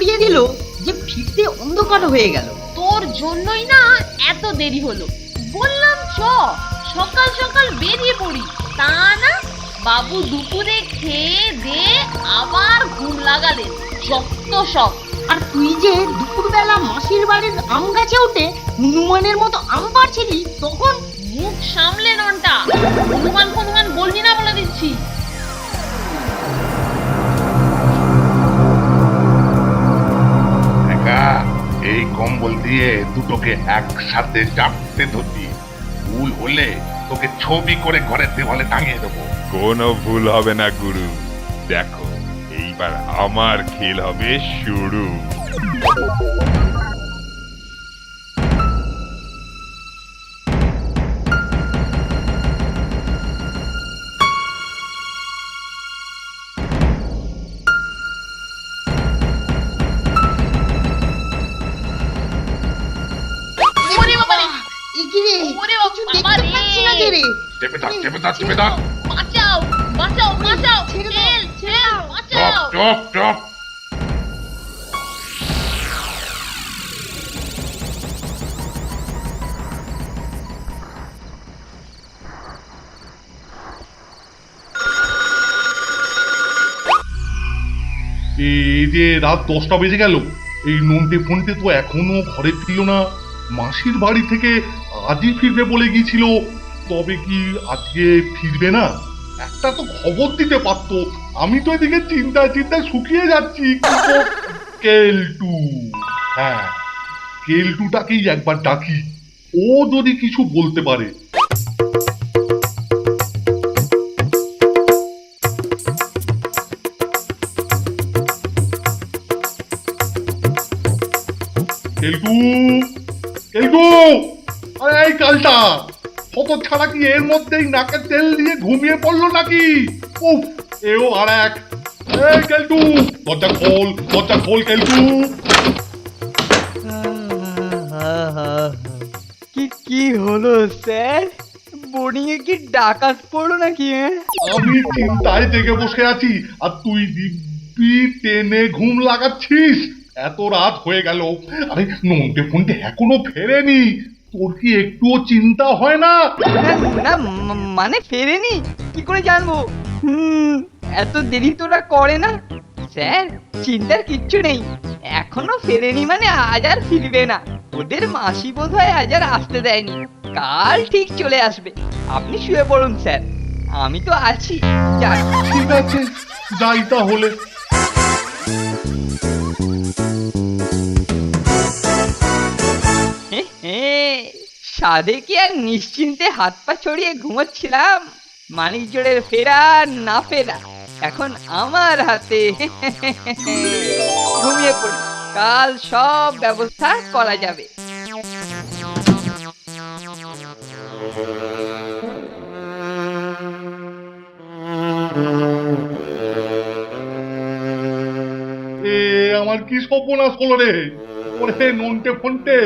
করিয়ে দিল যে ফিরতে অন্ধকার হয়ে গেল। তোর জন্যই না এত দেরি হলো। বললাম চ সকাল সকাল বেরিয়ে পড়ি। তা না বাবু দুপুরে খেয়ে দে আবার ঘুম লাগালেন। যত সব আর তুই যে দুপুরবেলা মাসির বাড়ির আম গাছে উঠে হনুমানের মতো আম পাড়ছিলি তখন মুখ সামলে ননটা। হনুমান ফনুমান বলবি না বলে দিচ্ছি। একা এই কম্বল দিয়ে দুটোকে একসাথে চাপতে ধরবি। ভুল হলে তোকে ছবি করে ঘরে দেওয়ালে টাঙিয়ে দেবো। কোনো ভুল হবে না, গুরু। দেখো, এইবার আমার খেল হবে শুরু। এগিয়ে ওরে কিছু বাবা দেখতে রে। পাচ্ছি না যে রে। চেপে ধর চেপে ধর চেপে ধর বাঁচাও বাঁচাও বাঁচাও। ছেড়ে দাও। ছেল ছেল বাঁচাও। চপ চপ এই যে রাত দশটা বেজে গেল এই নন্টে ফোনটে তো এখনও ঘরে ফিরল না। মাসির বাড়ি থেকে আজই ফিরবে বলে গিয়েছিল। তবে কি আজকে ফিরবে না? একটা তো খবর দিতে পারতো। আমি তো এদিকে চিন্তায় চিন্তায় শুকিয়ে যাচ্ছি। কেলটু হ্যাঁ কেলটুটাকেই একবার ডাকি। ও যদি কিছু বলতে পারে। কেলটু কেলটু! এই কালটা। কত ছাড়া কি এর মধ্যেই নাকে তেল দিয়ে ঘুমিয়ে পড়ল নাকি? উফ এও আর এক। এই কেলটু দরজা খোল দরজা খোল কেলটু। কি কি হলো স্যার? বোর্ডিং এ কি ডাকাত পড়ল নাকি হ্যাঁ? আমি চিন্তায় জেগে বসে আছি আর তুই দিব্যি টেনে ঘুম লাগাচ্ছিস। এত রাত হয়ে গেল। আরে নন্টে ফোনটে এখনও ফেরেনি। তোর কি একটুও চিন্তা হয় না? না, না মানে ফেরেনি। কি করে জানব? হুম এত দেরি তো ওরা করে না। স্যার চিন্তার কিচ্ছু নেই। এখনও ফেরেনি মানে আজ আর ফিরবে না। ওদের মাসি বোধ হয় আজ আর আসতে দেয়নি। কাল ঠিক চলে আসবে। আপনি শুয়ে পড়ুন স্যার। আমি তো আছি। যান ঠিক আছে যাই তাহলে। সাধে কি আর নিশ্চিন্তে হাত পা ছড়িয়ে ঘুমোচ্ছিলাম? মানিক জোড়ের ফেরা না ফেরা, এখন আমার হাতে। ঘুমিয়ে পড়ি, কাল সব ব্যবস্থা করা যাবে। এ, আমার কি সর্বনাশ হলো রে? ওরে, নন্টে ফন্টে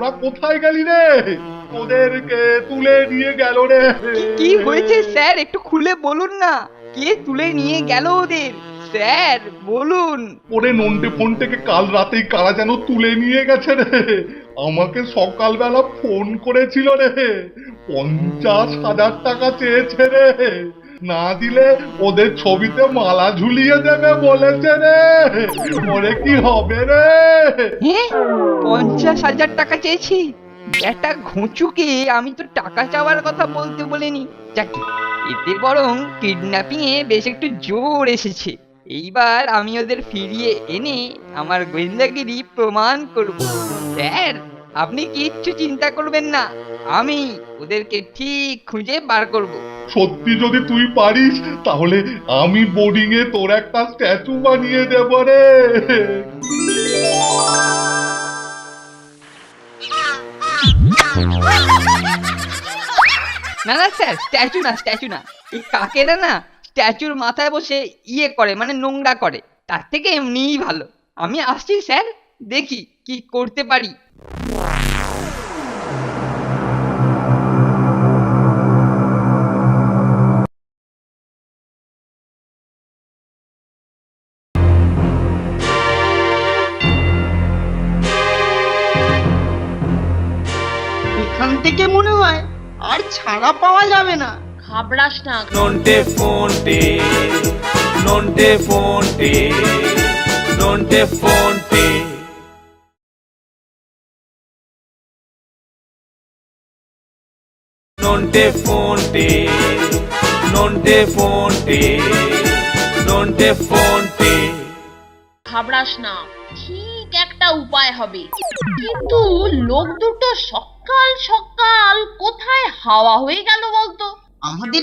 তোরা কোথায় গেলি রে? ওদেরকে তুলে নিয়ে গেল রে। কি- কি হয়েছে স্যার? একটু খুলে বলুন না। কে তুলে নিয়ে গেল ওদের? স্যার বলুন। ওরে নন্টে ফোন থেকে কাল রাতেই কারা যেন তুলে নিয়ে গেছে রে? আমাকে সকালবেলা ফোন করেছিল রে। পঞ্চাশ হাজার টাকা চেয়েছে রে। না দিলে ওদের ছবিতে মালা ঝুলিয়ে দেবে বলেছে রে। ওরে কি হবে রে? পঞ্চাশ হাজার টাকা চেয়েছি। একটা ঘুঁচুকে আমি তো টাকা চাওয়ার কথা বলতে বলিনি। যাকে, এতে বরং কিডন্যাপিং এ বেশ একটু জোর এসেছে। এইবার আমি ওদের ফিরিয়ে এনে আমার গোয়েন্দাগিরি প্রমাণ করব। স্যার আপনি কিচ্ছু চিন্তা করবেন না। আমি ওদেরকে ঠিক খুঁজে বার করব। সত্যি যদি তুই পারিস তাহলে আমি বোর্ডিং এ তোর একটা স্ট্যাচু বানিয়ে দেব রে। না না স্যার স্ট্যাচু না স্ট্যাচু না। এই কাকেরা না স্ট্যাচুর মাথায় বসে ইয়ে করে মানে নোংরা করে। তার থেকে এমনিই ভালো। আমি আসছি স্যার। দেখি কি করতে পারি। দেখে মনে হয় আর ছাড়া পাওয়া যাবে না। ঘাবড়াস না। ঘাবড়াস না। ঠিক একটা উপায় হবে। কিন্তু লোক দুটো শক্ত সকাল সকাল কোথায় হাওয়া হয়ে গেল বলতো? আমাদের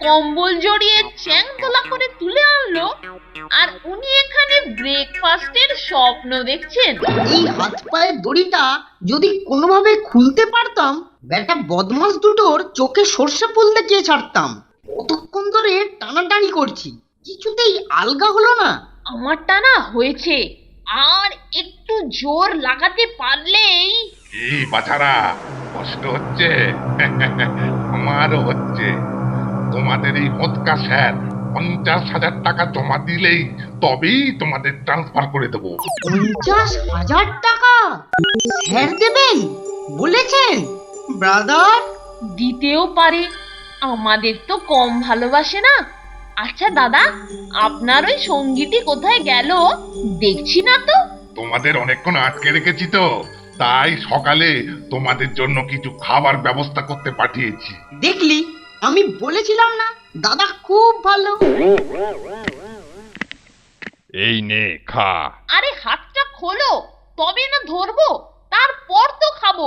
কম্বল জড়িয়ে চ্যাং তোলা করে তুলে আনলো আর উনি এখানে ব্রেকফাস্টের স্বপ্ন দেখছেন। এই হাত পায়ের দড়িটা যদি কোনোভাবে খুলতে পারতাম বেটা বদমাস দুটোর চোখে সর্ষে ফুল দেখিয়ে ছাড়তাম। কতক্ষণ ধরে টানাটানি করছি কিছুতেই আলগা হলো না। আমার টানা হয়েছে আর একটু জোর লাগাতে পারলেই এই বাছারা কষ্ট হচ্ছে আমারও হচ্ছে। তোমাদের এই হতকা স্যার পঞ্চাশ হাজার টাকা জমা দিলেই তবেই তোমাদের ট্রান্সফার করে দেবো। পঞ্চাশ হাজার টাকা? স্যার দেবেন? বলেছেন। ব্রাদার? দিতেও পারে। আমাদের তো কম ভালোবাসে না। আচ্ছা দাদা আপনার ওই সঙ্গীটি কোথায় গেল? দেখছি না তো। তোমাদের অনেকক্ষণ আটকে রেখেছি তো। তাই সকালে তোমাদের জন্য কিছু খাবার ব্যবস্থা করতে পাঠিয়েছি। দেখলি? আমি বলেছিলাম না দাদা খুব ভালো। এই নে খা। আরে হাতটা খোলো তবে না ধরবো তারপর তো খাব।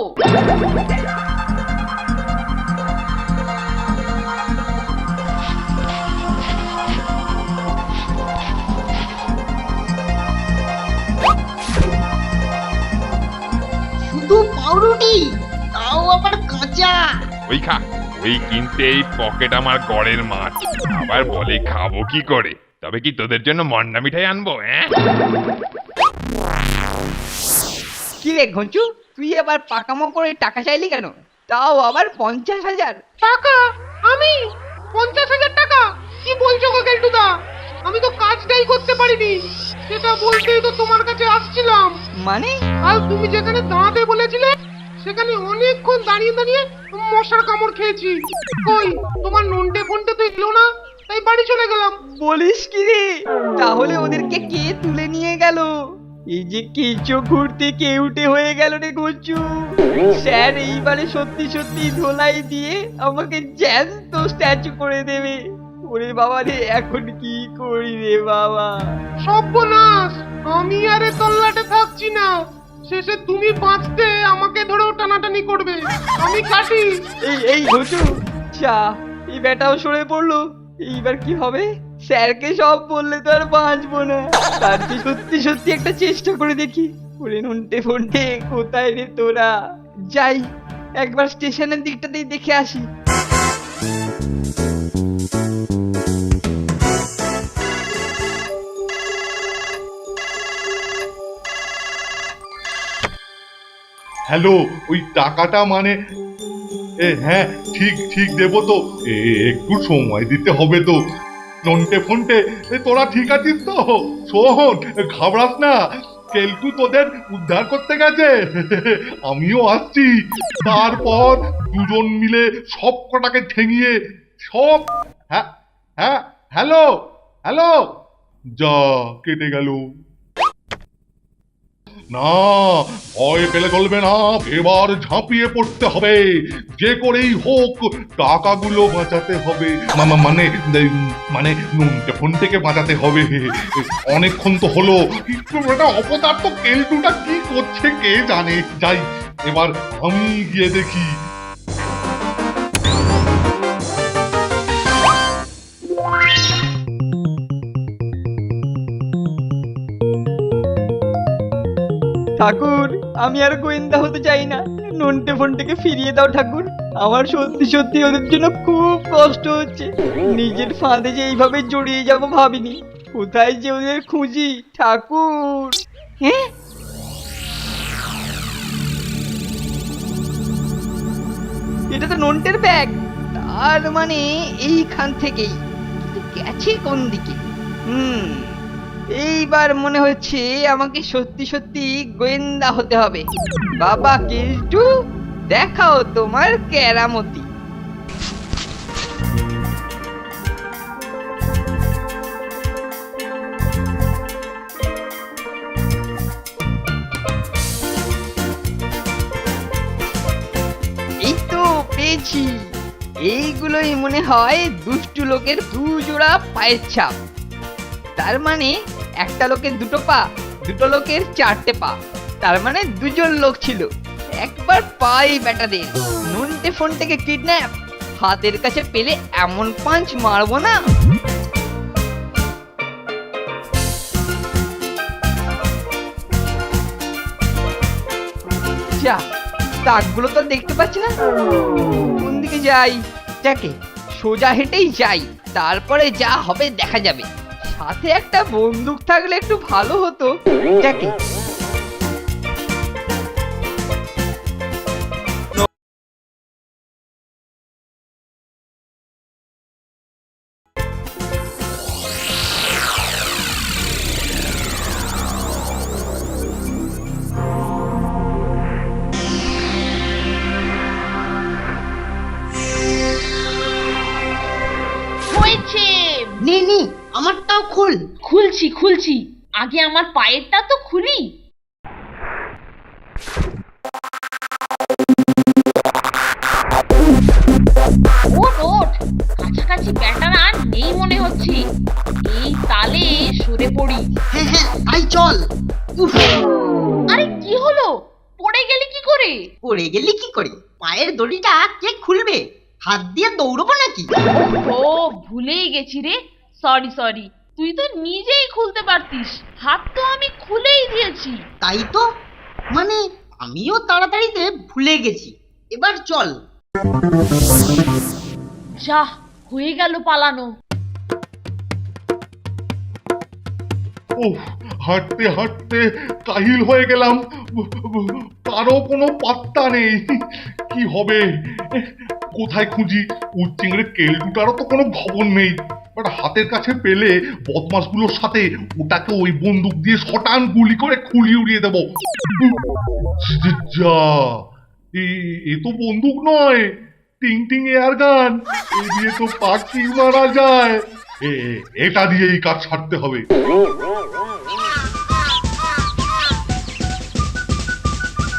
শুধু পাউরুটি তাও আবার কাঁচা। ওই খা। ওই কিনতে এই পকেট আমার গড়ের মাছ। আবার বলে খাব কি করে? তবে কি তোদের জন্য মন্ডা মিঠাই আনব হ্যাঁ? কি রে ঘঞ্চু তুই আবার পাকামো করে টাকা চাইলি কেন? তাও আবার পঞ্চাশ হাজার। টাকা? আমি? পঞ্চাশ হাজার টাকা? কি বলছো গো কেলটুদা আমি তো কাজটাই করতে পারিনি। সেটা বলতেই তো তোমার কাছে আসছিলাম। মানে? আর তুমি যেখানে দাঁড়াতে বলেছিলে সেখানে অনেকক্ষণ দাঁড়িয়ে দাঁড়িয়ে মশার কামড় খেয়েছি। কই তোমার নন্টে ফোনটে তো এলো না তাই বাড়ি চলে গেলাম। বলিস কি রে? তাহলে ওদেরকে কে তুলে নিয়ে গেল? এই যে কেঁচো ঘুরতে কেউটে হয়ে গেল রে গঞ্চু স্যার এইবারে সত্যি সত্যি ধোলাই দিয়ে আমাকে জ্যান্ত স্ট্যাচু করে দেবে। ওরে বাবা রে এখন কি করি রে বাবা? সর্বনাশ আমি আরে তল্লাটে থাকছি না। শেষে তুমি বাঁচতে আমাকে ধরেও টানাটানি করবে। আমি কাটি। এই এই ঘুচু চা এই বেটাও সরে পড়ল। এইবার কি হবে? স্যারকে সব বললে তো আর বাঁচবো না। তার চেয়ে সত্যি সত্যি একটা চেষ্টা করে দেখি? ওরে নন্টে ফন্টে, কোথায় রে তোরা? যাই, একবার স্টেশনের দিকটাতেই দেখে আসি। হ্যালো, ওই টাকাটা মানে এ হ্যাঁ ঠিক ঠিক দেবো তো। একটু সময় দিতে হবে তো। নন্টে ফন্টে, এ, তোরা ঠিক আছিস তো? শোন, ঘাবড়াস না। কেলটু তোদের উদ্ধার করতে গেছে। আমিও আসছি। তারপর দুজন মিলে সব কটাকে ঠেঙিয়ে সব হ্যাঁ হ্যাঁ হ্যালো হ্যালো, যা, কেটে গেল। না, ভয় পেলে চলবে না, এবার ঝাঁপিয়ে পড়তে হবে। যে করেই হোক, টাকাগুলো বাঁচাতে হবে। মানে মানে নুনটে ফোন থেকে বাঁচাতে হবে। অনেকক্ষণ তো হলো। অপদার্থ কেলটুটা কি করছে কে জানে? যাই, এবার আমি গিয়ে দেখি। ঠাকুর আমি আর গোয়েন্দা হতে চাই না। নন্টে ফোনটাকে ফিরিয়ে দাও ঠাকুর। আমার সত্যি সত্যি ওদের জন্য খুব কষ্ট হচ্ছে। নিজের ফাঁদে যে এইভাবে জড়িয়ে যাব ভাবিনি। কোথায় যে ওদের খুঁজি? ঠাকুর! হ্যাঁ এটা তো নন্টের ব্যাগ। তার মানে এইখান থেকেই। গেছে কোন দিকে? হুম। এইবার মনে হচ্ছে আমাকে সত্যি সত্যি গোয়েন্দা হতে হবে। বাবা কেলটু, দেখাও তোমার কেরামতি। এই তো পেয়েছি। এইগুলোই মনে হয় দুষ্টু লোকের দু জোড়া পায়ের ছাপ। তার মানে একটা লোকের দুটো পা, দুটো লোকের চারটে পা। তার মানে দুজন লোক ছিল। একবার পাই বেটাদের নুনটে ফোন থেকে কিডন্যাপ। হাতের কাছে পেলে এমন পাঞ্চ মারবো না। যা, দাগগুলো তো দেখতে পাচ্ছি না। কোন দিকে যাই? যাকে, সোজা হেঁটেই যাই। তারপরে যা হবে দেখা যাবে। সাথে একটা বন্দুক থাকলে একটু ভালো হতো। যাকে আমারটাও খোল। খুলছি খুলছি। আগে আমার পায়েরটা তো খুলি। ওঠ ওঠ। কাছাকাছি ব্যাটার আর নেই মনে হচ্ছে। এই তালে সরে পড়ি। হ্যাঁ হ্যাঁ তাই চল। উফ। আরে কি হলো? পড়ে গেলি কি করে? পড়ে গেলি কি করে? পায়ের দড়িটা কে খুলবে? হাত দিয়ে দৌড়বো নাকি? ও ভুলেই গেছি রে। সরি সরি তুই তো নিজেই খুলতে পারতিস। হাত তো আমি খুলেই দিয়েছি। তাই তো? মানে আমিও তাড়াতাড়িতে ভুলে গেছি। এবার চল। যা হয়ে গেল পালানো। উফ হাঁটতে হাঁটতে কাহিল হয়ে গেলাম। তারও কোনো পাত্তা নেই। কি হবে? কোথায় খুঁজি? উচ্চিংড়ে কেলটুটারও তো কোনো খবর নেই। বাট হাতের কাছে পেলে বদমাসগুলোর সাথে ওটাকে ওই বন্দুক দিয়ে শটান গুলি করে খুলি উড়িয়ে দেবো। যা, এ- তো বন্দুক নয় টিং টিং এয়ার গান, এ দিয়ে তো পাখি মারা যায়। এটা দিয়েই কাজ ছাড়তে হবে।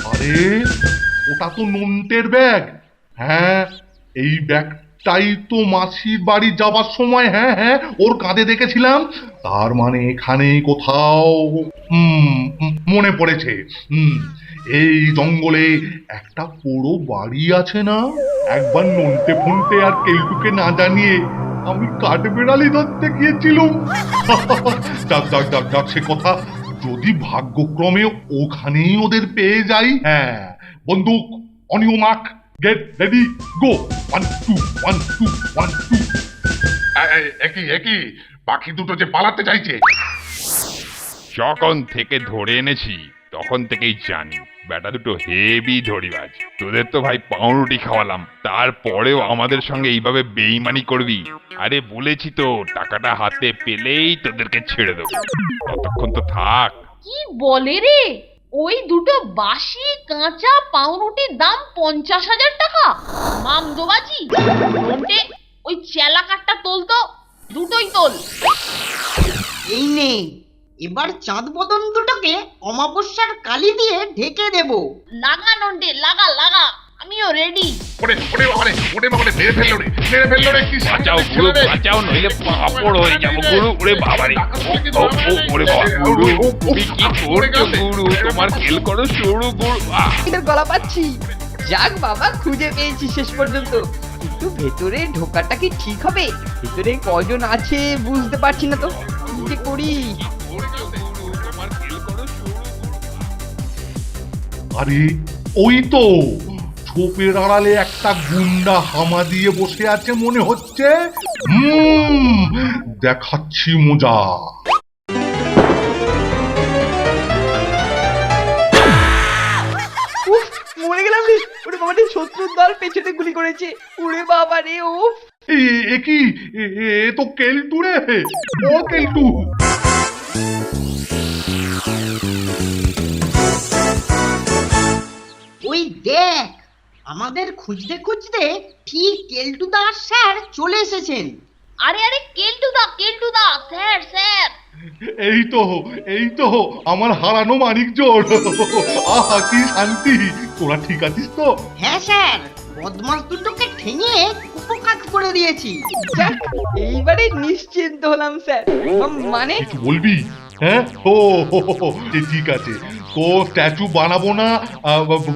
আরে, ওটা তো নন্টের ব্যাগ। হ্যাঁ এই ব্যাগটাই তো মাসির বাড়ি যাবার সময় হ্যাঁ হ্যাঁ ওর কাঁধে দেখেছিলাম। তার মানে এখানে কোথাও মনে পড়েছে। হুম, এই জঙ্গলে একটা পুরো বাড়ি আছে না? একবার নন্টে ফন্টে আর কেলটুকে না জানিয়ে আমি কাঠবেড়ালি ধরতে গিয়েছিলাম। যাক যাক যাক যাক, সে কথা যদি ভাগ্যক্রমে ওখানেই ওদের পেয়ে যাই হ্যাঁ বন্দুক অনিও go one two one two one two এই, এই, একই একই। পাখি দুটো যে পালাতে চাইছে। যখন থেকে ধরে এনেছি তখন থেকেই জানি বেটা দুটো হেভি ধরিবাজ। তোদের তো ভাই পাউরুটি খাওয়ালাম তারপরেও আমাদের সঙ্গে এইভাবে বেইমানি করবি। আরে বলেছি তো টাকাটা হাতে পেলেই তোদেরকে ছেড়ে দেবো। ততক্ষণ তো থাক। কি বলে রে? ওই দুটো বাসি কাঁচা পাউরুটির দাম পঞ্চাশ হাজার টাকা। মামদোবাজি দোবাজি ওই চেলা কাঠটা তোল তো দুটোই তোল। এই নে এবার চাঁদ বদন দুটোকে অমাবস্যার কালি দিয়ে ঢেকে দেব। লাগা নন্ডে লাগা লাগা। আমিও রেডি ওরে ওরে ওরে বাবারে মেরে ফেলল রে মেরে ফেলল রে কি বাঁচাও গুরু বাঁচাও নইলে পাপড় হয়ে যাব গুরু ওরে বাবারে ও, ও, ওরে বাবা গুরু তুমি কি করছ গুরু? তোমার খেল করো সরু গুরু এদের গলা পাচ্ছি। যাক বাবা খুঁজে পেয়েছি শেষ পর্যন্ত। কিন্তু ভেতরে ঢোকাটা কি ঠিক হবে? ভেতরে কজন আছে বুঝতে পারছি না তো। কি যে করি? আরে ওই তো ছোপের আড়ালে একটা গুন্ডা হামা দিয়ে বসে আছে মনে হচ্ছে? হুম দেখাচ্ছি মজা। উফ মরে গেলাম রে। ওরে বাবা শত্রুর দল পেছনে গুলি করেছে। ওরে বাবা রে উফ। এ- কি? এ তো কেলটু রে। ও কেলটু। ওই দেখ আমাদের খুঁজতে খুঁজতে ঠিক কেলটু দাস স্যার চলে এসেছেন। আরে আরে কেলটুদা কেলটুদা স্যার স্যার। এই তো এই তো আমার হারানো মানিক জোর আহা কি শান্তি। তোরা ঠিক আছিস তো? হ্যাঁ স্যার। বদমাস দুটোকে ঠেঙে উপকাত করে দিয়েছি। এইবারে নিশ্চিন্ত হলাম স্যার। মানে? বলবি? হ্যাঁ? ও হো, হো, হো, ঠিক আছে। তো স্ট্যাচু বানাবো না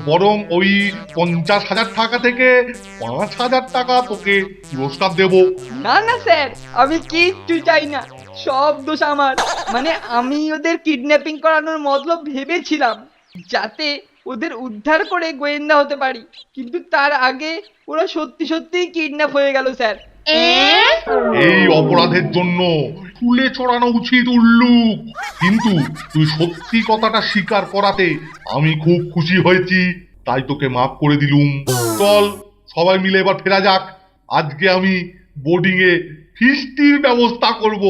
বরং ওই পঞ্চাশ হাজার টাকা থেকে পাঁচ হাজার টাকা তোকে পুরস্কার দেবো। না না স্যার আমি কিচ্ছু চাই না সব দোষ আমার। মানে আমি ওদের কিডন্যাপিং করানোর মতলব ভেবেছিলাম যাতে ওদের উদ্ধার করে গোয়েন্দা হতে পারি। কিন্তু তার আগে ওরা সত্যি সত্যিই কিডন্যাপ হয়ে গেল স্যার। এই অপরাধের জন্য চুলে চড়ানো উচিত উল্লুক কিন্তু তুই সত্যি কথাটা স্বীকার করাতে আমি খুব খুশি হয়েছি। তাই তোকে মাফ করে দিলুম। চল সবাই মিলে এবার ফেরা যাক। আজকে আমি বোর্ডিং এ ফিস্টির ব্যবস্থা করব।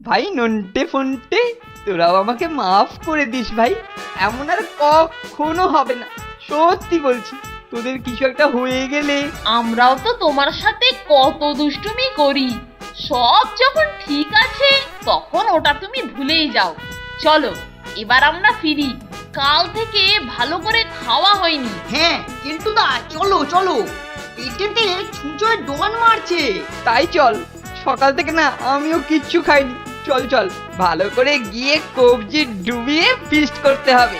ভাই নন্টে ফন্টে তোরাও আমাকে মাফ করে দিস ভাই। এমন আর কখনো হবে না। সত্যি বলছি তোদের কিছু একটা হয়ে গেলে আমরাও তো তোমার সাথে কত দুষ্টুমি করি। সব যখন ঠিক আছে তখন ওটা তুমি ভুলেই যাও। চলো এবার আমরা ফিরি। কাল থেকে ভালো করে খাওয়া হয়নি। হ্যাঁ কিন্তু দা চলো চলো। পেটেতে ছুঁচোয় ডোগান মারছে। তাই চল সকাল থেকে না আমিও কিচ্ছু খাইনি। চল চল ভালো করে গিয়ে কবজি ডুবিয়ে ফিস্ট করতে হবে।